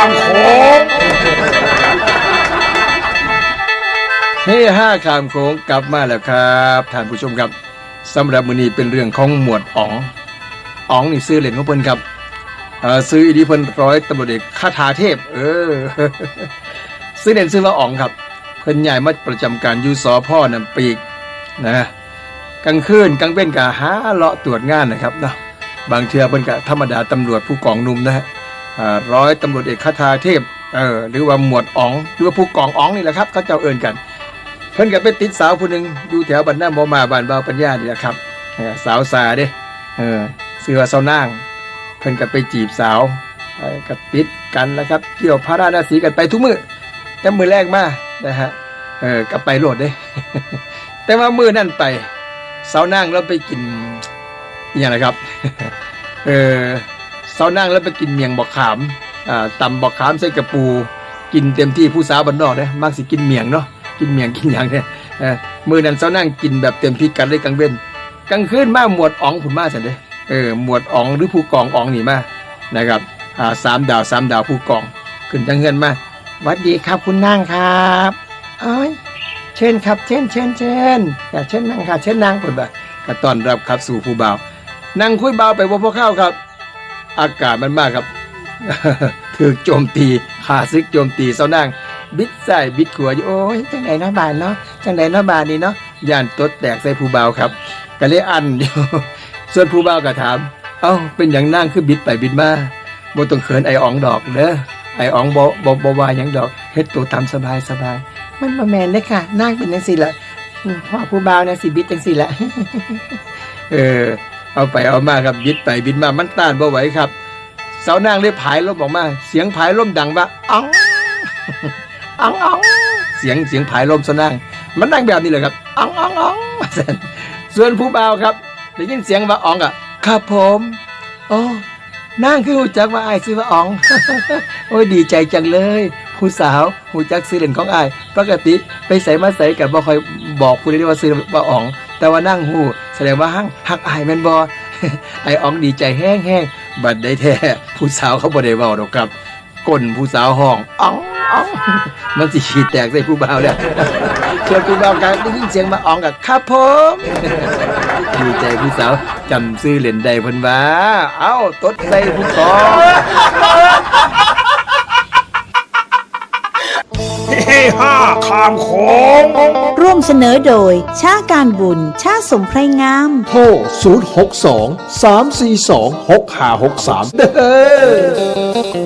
ามโขงเฮ้ห้าขามโค้งกลับมาแล้วครับท่านผู้ชมครับสำหรับมือนี้เป็นเรื่องของหมวดอ๋องอ๋องนี่ซื้อเหรียญของเพิ่นครับอ่อซื้ออิทธิพลร้อยตำรวจเอกคาถาเทพ เออ ซื้อเหรียญซื้อว่าอ๋องครับ เพิ่นใหญ่มาประจำการยูสอพ่อนำปีกนะกลางคืนกลางเว้นกะหาเลาะตรวจงานนะครับเนาะบางเทือเพิ่นกะธรรมดาตำรวจผู้กองหนุ่มนะฮะ ร้อยตำรวจเอกคาถาเทพเออหรือว่าหมวดอ๋องหรือว่าผู้กองอ๋องนี่แหละครับเขาเจ้าเอิ้นกัน เพิ่นก็ไปติดสาวผู้หนึ่งอยู่แถวบ้านหน้าบ่มาบ้านบ่าวปัญญานี่แหละครับเออสาวสาเด้เออชื่อว่าสาวนาง เพิ่นก็ไปจีบสาวเออก็ติดกันนะครับเกี่ยวพารานาสีกันไปทุกมือแต่มือแรกมานะฮะเออก็ไปโหลดเด้ แต่ว่ามือนั้นไปสาวนางเราไปกินอย่างไรครับ เออ สาวนางแล้วไปกินเมียงบอกขามอ่าตำบอกขามใส่กระปู กินเต็มที่ผู้สาวบ้านนอกเด้มักสิกินเมียงเนาะกินเมียงกินอย่างเนี่ยมือนั้นเจ้านั่งกินแบบเต็มที่กันเลยกลางเว้นกลางคืนมาหมวดอ๋องผุนมาสร็จเลยเออหมวดอ๋องหรือผู้กองอ๋องนี่มานะครับอ่าสามดาวสามดาวผู้กอง ขึ้นจังเงินมาวัดดีครับคุณนั่งครับเอ้ยเชิญครับเชิญเชิญเชิญอย่าเชิญนั่งค่ะเชิญนั่งผุนบ่ก็ต้อนรับครับสู่ผู้บ่าวนั่งคุยบ่าวไปบ่าพอเข้าครับ อากาศมันมากครับถูกโจมตีขาซึกโจมตีเจ้านั่งบิดใส่บิดขัวอยู่โอ้ยจังไดเนาะบานเนาะจังไดเนาะบานนี่เนาะย่านตดแตกใส่ผู้เบาวครับก็เลยอันอยู่ส่วนผู้เบาวก็ถาม เอ้าเป็นอย่างนั่งคือบิดไปบิดมาบ่ต้องเขินไอ้อ๋องดอกเด้อไอ้อ๋องบ่บ่บ่ว่าหยังดอกเฮ็ดตัวตามสบายสบาย มันบ่แมนเด้ค่ะนั่งเป็นจังซี่ละพ่อผู้บ่าวเนี่ยสิบิดจังซี่ละเออ เอาไปเอามาครับบิดไปบิดมามันต้านบ่ไหวครับเสานางเลยผายลมออกมา เสียงผายลมดังว่าอ๋องอ๋องอ๋องเสียงเสียงผายลมสนั่งมันนั่งแบบนี้เลยครับอ๋องอ๋องอ๋องมาเสนส่วนผู้บ่าวครับได้ยินเสียงว่าอ๋องอะครับผมโอ้นั่งคือหูจักว่าไอซื้อว่าอ๋อง โอ้ยดีใจจังเลย ผู้สาวหูจักซื้อเล่นของไอายปกติไปใส่มาใส่กับบ่คอยบอกผู้ใดว่าซื้อว่าอ๋อง แต่ว่านั่งหู ดงว่าหักหักอายแม่นบ่ไอ้อ๋องดีใจแห้งแห้งบัดได้แท้ผู้สาวเขาบ่ได้เว้าดอกครับก้นผู้สาวห้องอ๋องอ๋องมันสิขีดแตกใส่ผู้บ่าวเนี่ยส่วนผู้บ่าวก็ได้ยินเสียงมาอ๋องกับครับผมดีใจผู้สาวจำซื้อเหรียญใดเพิ่นว่าเอ้าตดใส่ผู้กอง ห้าขามโขงร่วมเสนอโดย ชาการบุญ ชาสมไพรงาม โทร062 342 6563 เด้อ